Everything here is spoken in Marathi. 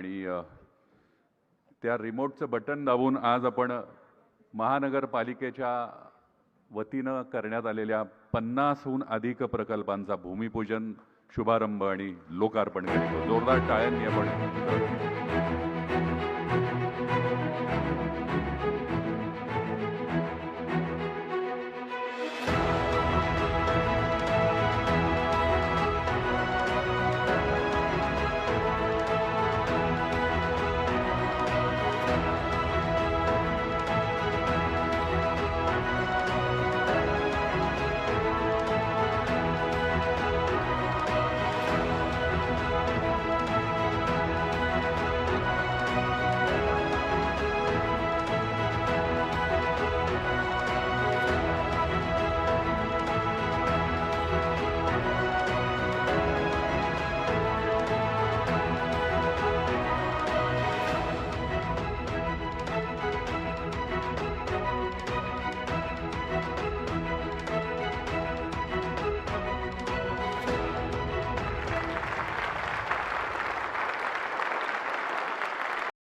आणि त्या रिमोटचं बटन दाबून आज आपण महानगरपालिकेच्या वतीनं करण्यात आलेल्या पन्नासहून अधिक प्रकल्पांचा भूमिपूजन शुभारंभ आणि लोकार्पण करतो. जोरदार टाळ्यांनी आपण